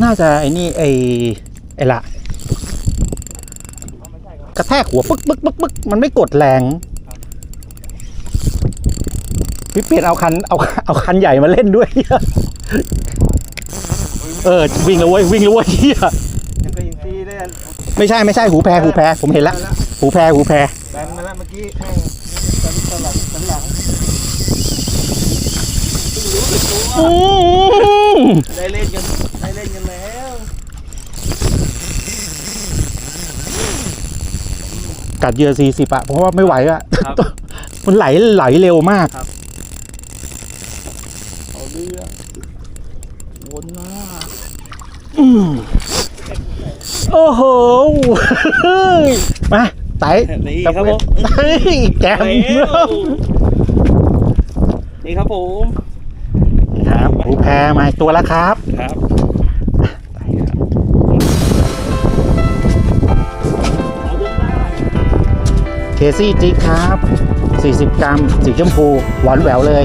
น่าจะไอ้นี่ไอ้ไอ้ละกระแทกหัวปึ๊กปึ๊กปึ๊กปึ๊กมันไม่กดแรง พี่เปลี่ยนเอาคันเอาเอาคันใหญ่มาเล่นด้วย เออ วิ่งแล้วเว้ยวิ่งแล้วเว้ยยังก็ยิงตีได้ไม่ใช่ไม่ใช่หูแพรหูแพรผมเห็นและหูแพรหูแพรแบนมาแล้วเมื่อกี้แม่งสันหลังสันหลังได้เล่นกันได้เล่นกันแล้ว กัดเหยื่อสี่สิบอะเพราะว่าไม่ไหวอะครับ มันไหลไหลเร็วมาก เอาเรื่องวนมาอืมโอ้โห มาไต่นี่ครับผมเฮ้ยแกมแล้วนี่ครับผมครับหูแพรมาอีกตัวแล้วครับ ครับ เคซี่จิกครับ 40 กรัม สีชมพู หวานแหววเลย